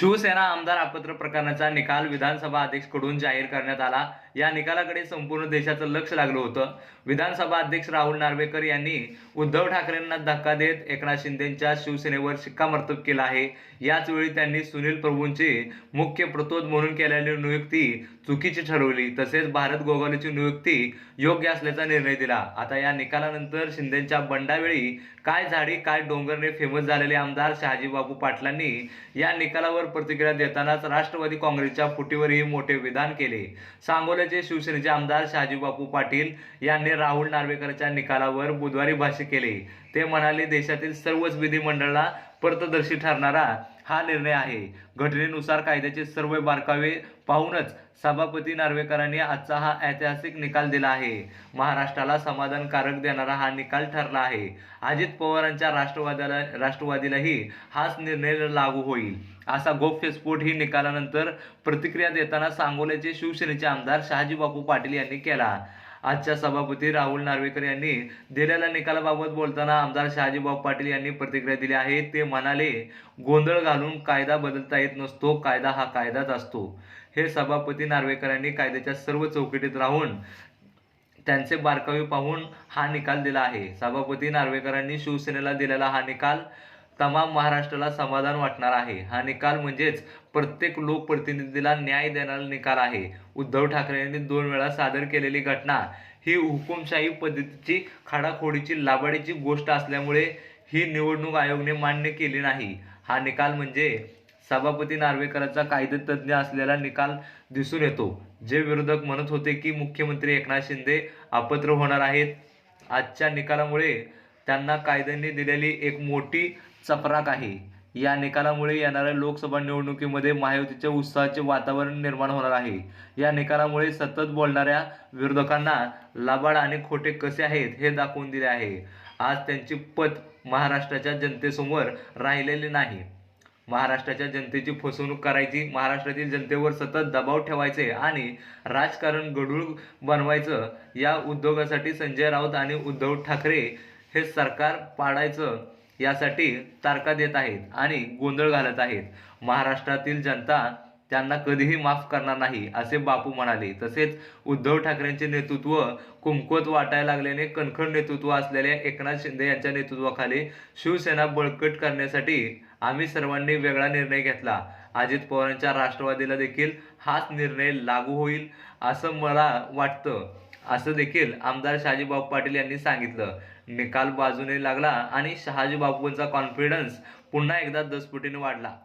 शिवसेना आमदार अपत्र प्रकरणाचा निकाल विधानसभा अध्यक्षकडून जाहीर करण्यात आला. या निकालाकडे संपूर्ण देशाचं लक्ष लागलं होतं. विधानसभा अध्यक्ष राहुल नार्वेकर यांनी उद्धव ठाकरेंना धक्का देत एकनाथ शिंदेच्या शिवसेनेवर शिक्कामर्तब केला आहे. याच वेळी त्यांनी सुनील प्रभूंची मुख्य प्रतोद म्हणून केलेली नियुक्ती चुकीची ठरवली. तसेच भारत गोगावलेची नियुक्ती योग्य असल्याचा निर्णय दिला. आता या निकालानंतर शिंदेच्या बंडावेळी काय झाडी काय डोंगरने फेमस झालेले आमदार शहाजीबाबू पाटलांनी या निकालावर प्रतिक्रिया देतानाच राष्ट्रवादी काँग्रेसच्या फुटीवरही मोठे विधान केले. सांगोल्याचे शिवसेनेचे आमदार शहाजीबापू पाटील यांनी राहुल नार्वेकरच्या निकालावर बुधवारी भाष्य केले. ते म्हणाले देशातील सर्वच विधिमंडळाला पथदर्शी ठरणारा हा निर्णय आहे. घटनेनुसार कायद्याचे सर्व बारकावे पाहूनच सभापती नार्वेकरांनी आजचा हा ऐतिहासिक निकाल दिला आहे. महाराष्ट्राला समाधानकारक देणारा हा निकाल ठरला आहे. अजित पवारांच्या राष्ट्रवादाला राष्ट्रवादीलाही हाच निर्णय लागू होईल. असा गौप्यस्फोट ही निकालानंतर प्रतिक्रिया देताना सांगोल्याचे शिवसेनेचे आमदार शहाजीबापू पाटील यांनी केला. आजच्या सभापती राहुल नार्वेकर यांनी दिलेल्या निकालाबाबत बोलताना आमदार शहाजीबाबू पाटील यांनी प्रतिक्रिया दिली आहे. ते म्हणाले गोंधळ घालून कायदा बदलता येत नसतो. कायदा हा कायदाच असतो. हे सभापती नार्वेकरांनी कायद्याच्या सर्व चौकटीत राहून त्यांचे बारकावे पाहून हा निकाल दिला आहे. सभापती नार्वेकरांनी शिवसेनेला दिलेला हा निकाल तमाम महाराष्ट्राला समाधान वाटणार आहे. हा निकाल म्हणजेच प्रत्येक लोकप्रतिनिधीला न्याय देणारा निकाल आहे. उद्धव ठाकरे यांनी दोन वेळा सादर केलेली घटना ही हुकुमशाही पद्धतीची खाडाखोडीची लाबाडीची गोष्ट असल्यामुळे ही निवडणूक आयोगने मान्य केली नाही. हा निकाल म्हणजे सभापती नार्वेकरांचा कायदेतज्ञ असलेला निकाल दिसून येतो. जे विरोधक म्हणत होते की मुख्यमंत्री एकनाथ शिंदे अपात्र होणार आहेत आजच्या निकालामुळे त्यांना कायद्यांनी दिलेली एक मोठी चपराक आहे. या निकालामुळे येणाऱ्या लोकसभा निवडणुकीमध्ये महायुतीच्या उत्साहाचे वातावरण निर्माण होणार आहे. या निकालामुळे सतत बोलणाऱ्या विरोधकांना लाबाड आणि खोटे कसे आहेत हे दाखवून दिले आहे. आज त्यांची पत महाराष्ट्राच्या जनतेसमोर राहिलेली नाही. महाराष्ट्राच्या जनतेची फसवणूक करायची महाराष्ट्रातील जनतेवर सतत दबाव ठेवायचे आणि राजकारण गढूळ बनवायचं या उद्योगासाठी संजय राऊत आणि उद्धव ठाकरे हे सरकार पाडायचं यासाठी तारखा देत आहेत आणि गोंधळ घालत आहेत. महाराष्ट्रातील जनता त्यांना कधीही माफ करणार नाही असे बापू म्हणाले. तसेच उद्धव ठाकरेंचे नेतृत्व कुमकोत वाटायला लागल्याने कणखर नेतृत्व असलेल्या एकनाथ शिंदे यांच्या नेतृत्वाखाली शिवसेना बळकट करण्यासाठी आम्ही सर्वांनी वेगळा निर्णय घेतला. अजित पवारांच्या राष्ट्रवादीला देखील हाच निर्णय लागू होईल असं मला वाटतं. असं देखील आमदार शाजीबाब पाटील यांनी सांगितलं. निकाल बाजूने लागला आणि शहाजीबाबूंचा कॉन्फिडन्स पुन्हा एकदा दसपुटीने वाढला.